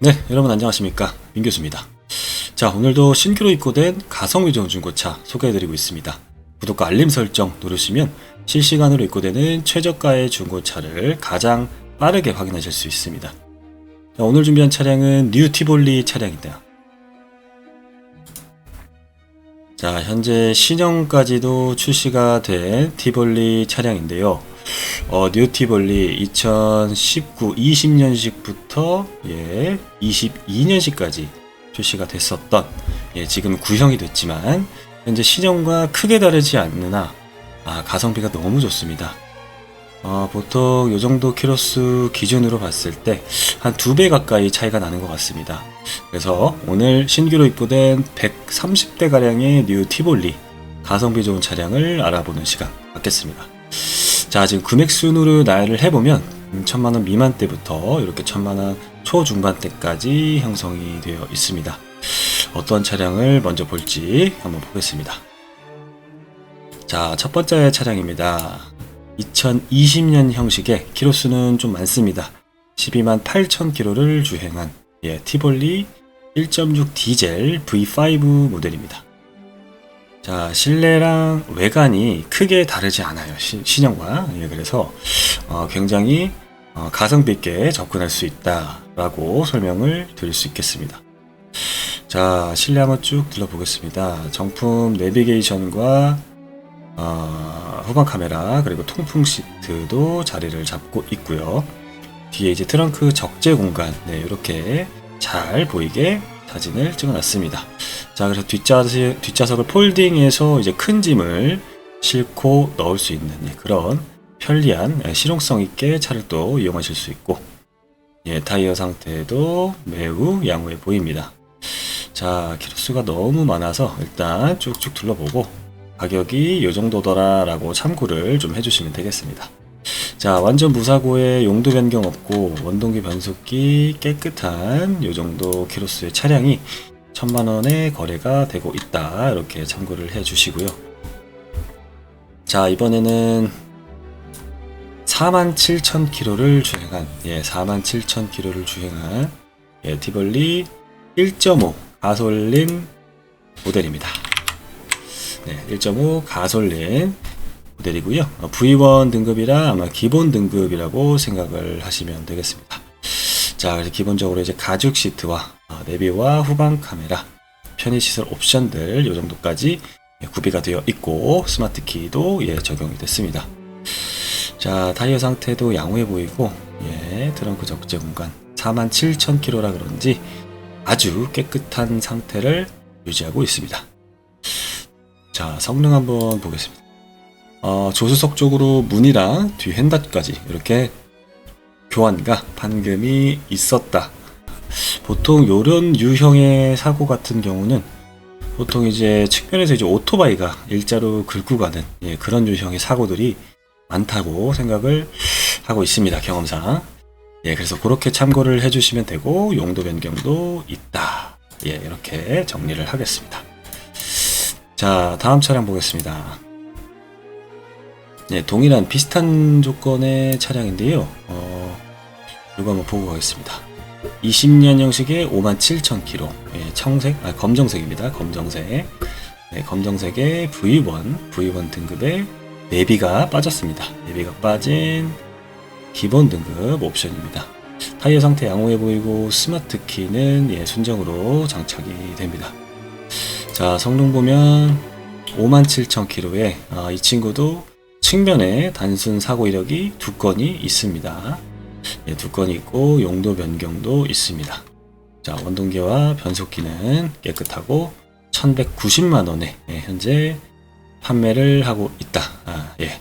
네, 여러분 안녕하십니까. 민교수입니다. 자, 오늘도 신규로 입고된 가성비좋은 중고차 소개해드리고 있습니다. 구독과 알림 설정 누르시면 실시간으로 입고되는 최저가의 중고차를 가장 빠르게 확인하실 수 있습니다. 자, 오늘 준비한 차량은 뉴 티볼리 차량인데요. 자, 현재 신형까지도 출시가 된 티볼리 차량인데요. 어, 뉴티볼리 2019, 20년식부터 예, 22년식까지 출시가 됐었던 예, 지금 구형이 됐지만 현재 신형과 크게 다르지 않으나 아, 가성비가 너무 좋습니다. 어, 보통 이 정도 키로수 기준으로 봤을 때 한 두 배 가까이 차이가 나는 것 같습니다. 그래서 오늘 신규로 입고된 130대 가량의 뉴 티볼리 가성비 좋은 차량을 알아보는 시간 갖겠습니다. 자, 지금 금액 순으로 나열을 해보면 음, 천만 원 미만대부터 이렇게 천만 원 초중반대까지 형성이 되어 있습니다. 어떤 차량을 먼저 볼지 한번 보겠습니다. 자, 첫 번째 차량입니다. 2020년 형식의 키로수는 좀 많습니다. 12만 8천 킬로를 주행한 예, 티볼리 1.6 디젤 V5 모델입니다. 자, 실내랑 외관이 크게 다르지 않아요. 시, 신형과. 예, 그래서 어, 굉장히 어, 가성비 있게 접근할 수 있다라고 설명을 드릴 수 있겠습니다. 자, 실내 한번 쭉 둘러보겠습니다. 정품 내비게이션과 어, 후방 카메라 그리고 통풍 시트도 자리를 잡고 있고요. 뒤에 이제 트렁크 적재 공간 네, 이렇게 잘 보이게 사진을 찍어놨습니다. 자, 그래서 뒷좌석, 뒷좌석을 폴딩해서 이제 큰 짐을 싣고 넣을 수 있는 예, 그런 편리한 예, 실용성 있게 차를 또 이용하실 수 있고 예, 타이어 상태도 매우 양호해 보입니다. 자, 키로수가 너무 많아서 일단 쭉쭉 둘러보고 가격이 이 정도더라 라고 참고를 좀 해주시면 되겠습니다. 자, 완전 무사고에 용도 변경 없고 원동기 변속기 깨끗한 이 정도 키로수의 차량이 천만 원에 거래가 되고 있다. 이렇게 참고를 해 주시고요. 자, 이번에는 47,000km를 주행한 예, 47,000km를 주행한 예, 티벌리 1.5 가솔린 모델입니다. 네, 1.5 가솔린 모델이고요. 어, V1 등급이라 아마 기본 등급이라고 생각을 하시면 되겠습니다. 자, 그래서 기본적으로 이제 가죽 시트와 어, 내비와 후방 카메라, 편의시설 옵션들 이 정도까지 예, 구비가 되어 있고 스마트 키도 예, 적용이 됐습니다. 자, 타이어 상태도 양호해 보이고 예, 트렁크 적재 공간 47,000km라 그런지 아주 깨끗한 상태를 유지하고 있습니다. 자, 성능 한번 보겠습니다. 어, 조수석 쪽으로 문이랑 뒤 핸다까지 이렇게 교환과 판금이 있었다. 보통 요런 유형의 사고 같은 경우는 보통 이제 측면에서 이제 오토바이가 일자로 긁고 가는 예, 그런 유형의 사고들이 많다고 생각을 하고 있습니다. 경험상. 예, 그래서 그렇게 참고를 해주시면 되고 용도 변경도 있다. 예, 이렇게 정리를 하겠습니다. 자, 다음 차량 보겠습니다. 네, 동일한 비슷한 조건의 차량인데요. 어, 이거 한번 보고 가겠습니다. 20년 형식의 57,000km. 예, 청색, 아, 검정색입니다. 검정색. 네, 검정색의 V1, V1 등급의 내비가 빠졌습니다. 내비가 빠진 기본 등급 옵션입니다. 타이어 상태 양호해 보이고 스마트 키는 예, 순정으로 장착이 됩니다. 자, 성능 보면 57,000km에 아, 이 친구도 측면에 단순 사고 이력이 두 건이 있습니다. 예, 두 건이 있고 용도 변경도 있습니다. 자, 원동기와 변속기는 깨끗하고 1190만 원에 예, 현재 판매를 하고 있다. 아, 예.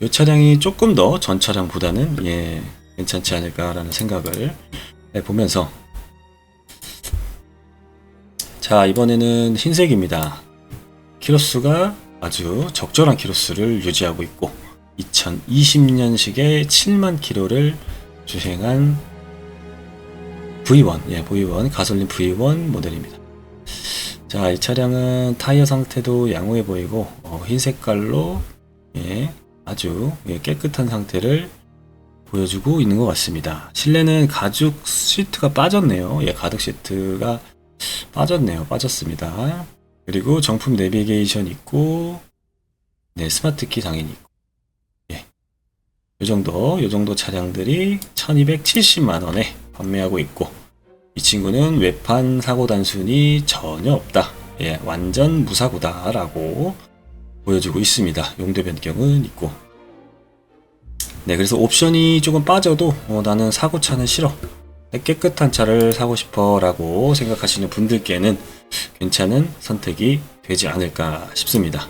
이 차량이 조금 더 전 차량보다는 예, 괜찮지 않을까라는 생각을 해보면서 자, 이번에는 흰색입니다. 키로수가 아주 적절한 키로수를 유지하고 있고 2020년식의 7만 키로를 주행한 V1, 예, V1 가솔린 V1 모델입니다. 자, 이 차량은 타이어 상태도 양호해 보이고 어, 흰 색깔로 예, 아주 예, 깨끗한 상태를 보여주고 있는 것 같습니다. 실내는 가죽 시트가 빠졌네요. 예, 가죽 시트가 빠졌네요. 빠졌습니다. 그리고 정품 내비게이션 있고, 네, 스마트 키 당연히 있고, 예. 요 정도, 요 정도 차량들이 1270만 원에 판매하고 있고, 이 친구는 외판 사고 단순이 전혀 없다. 예, 완전 무사고다라고 보여주고 있습니다. 용도 변경은 있고. 네, 그래서 옵션이 조금 빠져도 어, 나는 사고차는 싫어. 깨끗한 차를 사고 싶어 라고 생각하시는 분들께는 괜찮은 선택이 되지 않을까 싶습니다.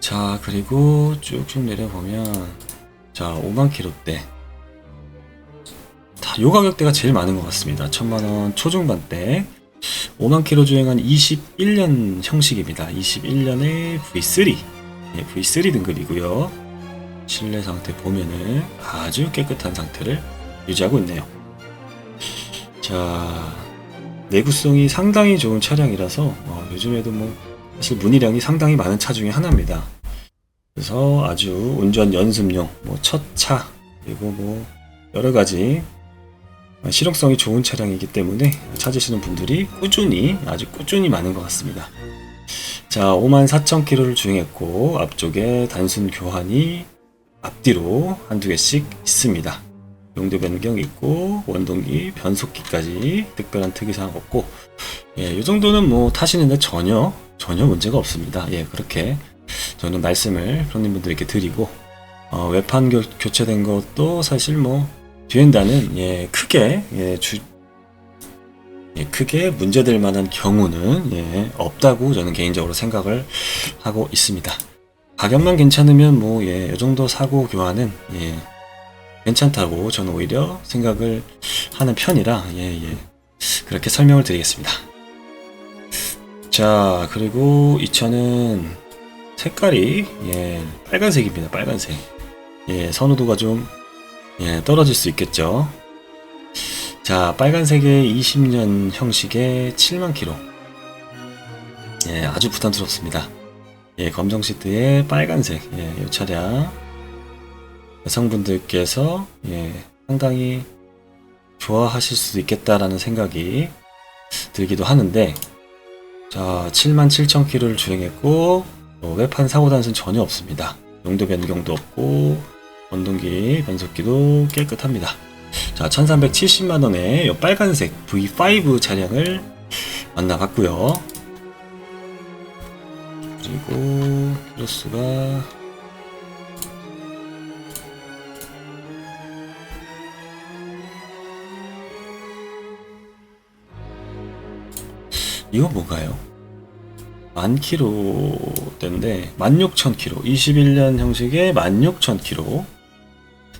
자, 그리고 쭉쭉 내려보면 자, 5만 킬로대. 다 요 가격대가 제일 많은 것 같습니다. 천만 원 초중반대. 5만 킬로 주행한 21년 형식입니다. 21년의 V3. 예, V3 등급이고요. 실내 상태 보면은 아주 깨끗한 상태를 유지하고 있네요. 자, 내구성이 상당히 좋은 차량이라서 어, 요즘에도 뭐 사실 문의량이 상당히 많은 차 중에 하나입니다. 그래서 아주 운전 연습용, 뭐 첫 차, 그리고 뭐 여러 가지 실용성이 좋은 차량이기 때문에 찾으시는 분들이 꾸준히 아주 꾸준히 많은 것 같습니다. 자, 54,000km를 주행했고 앞쪽에 단순 교환이 앞뒤로 한두 개씩 있습니다. 용도 변경 있고 원동기 변속기까지 특별한 특이사항 없고 예, 이 정도는 뭐 타시는데 전혀 전혀 문제가 없습니다. 예, 그렇게 저는 말씀을 손님분들에게 드리고 어, 외판 교, 교체된 것도 사실 뭐 뒤엔다는 예, 크게 예, 주, 예, 크게 문제될 만한 경우는 예, 없다고 저는 개인적으로 생각을 하고 있습니다. 가격만 괜찮으면 뭐 예, 이 정도 사고 교환은 예, 괜찮다고 저는 오히려 생각을 하는 편이라 예, 예. 그렇게 설명을 드리겠습니다. 자, 그리고 이 차는 색깔이 예, 빨간색입니다. 빨간색. 예, 선호도가 좀 예, 떨어질 수 있겠죠. 자, 빨간색의 20년 형식의 7만 킬로. 예, 아주 부담스럽습니다. 예, 검정 시트에 빨간색. 예, 이 차량. 여성분들께서 예, 상당히 좋아하실 수도 있겠다라는 생각이 들기도 하는데, 자, 7만 7천 킬로를 주행했고, 어, 외판 사고 단순 전혀 없습니다. 용도 변경도 없고, 원동기 변속기도 깨끗합니다. 자, 1370만원의 이 빨간색 V5 차량을 만나봤고요 그리고 키로수가 이거 뭔가요? 만 킬로대인데 16,000킬로. 21년 형식의 16,000킬로.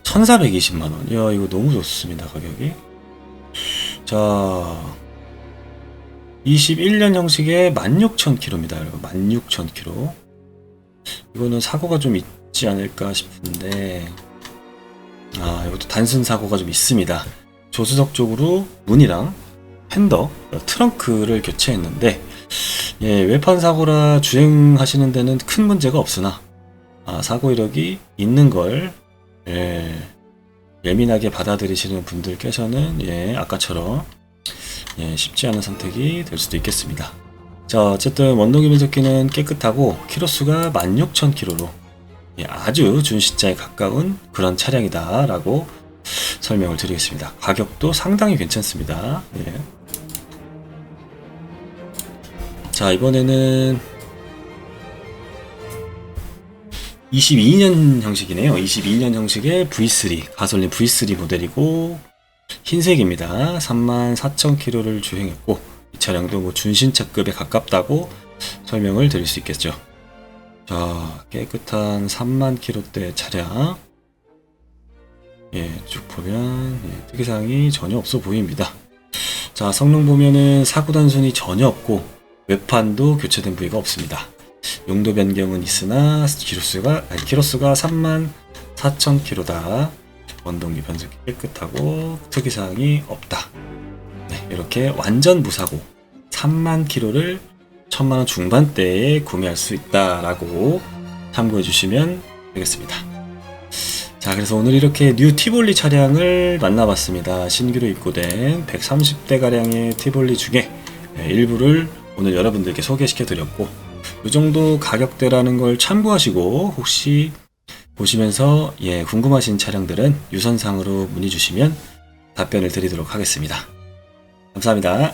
1420만원. 이야 이거 너무 좋습니다 가격이. 자 21년 형식의 16,000km입니다 여러분. 16,000km 이거는 사고가 좀 있지 않을까 싶은데. 아 이것도 단순 사고가 좀 있습니다. 조수석 쪽으로 문이랑 핸더 트렁크를 교체했는데 예, 외판 사고라 주행하시는 데는 큰 문제가 없으나 아, 사고 이력이 있는 걸 예, 예민하게 받아들이시는 분들께서는 예, 아까처럼 예, 쉽지 않은 선택이 될 수도 있겠습니다. 자, 어쨌든 원동기 변속기는 깨끗하고 키로수가 16,000km로 예, 아주 준시자에 가까운 그런 차량이다라고 설명을 드리겠습니다. 가격도 상당히 괜찮습니다. 예. 자, 이번에는 22년 형식이네요. 22년 형식의 V3 가솔린 V3 모델이고 흰색입니다. 34,000km를 주행했고 이 차량도 뭐 준신차급에 가깝다고 설명을 드릴 수 있겠죠. 자 깨끗한 3만 km대 차량 예, 쭉 보면 예, 특이사항이 전혀 없어 보입니다. 자 성능 보면은 사고 단순이 전혀 없고 외판도 교체된 부위가 없습니다. 용도 변경은 있으나 키로수가 아니 키로수가 3만 4천 킬로다. 원동기 변속기 깨끗하고 특이사항이 없다. 네, 이렇게 완전 무사고 3만 킬로를 1000만 원 중반대에 구매할 수 있다라고 참고해 주시면 되겠습니다. 자, 그래서 오늘 이렇게 뉴 티볼리 차량을 만나봤습니다. 신규로 입고된 130대 가량의 티볼리 중에 예, 일부를 오늘 여러분들께 소개시켜 드렸고, 이 정도 가격대라는 걸 참고하시고 혹시 보시면서 예, 궁금하신 차량들은 유선상으로 문의 주시면 답변을 드리도록 하겠습니다. 감사합니다.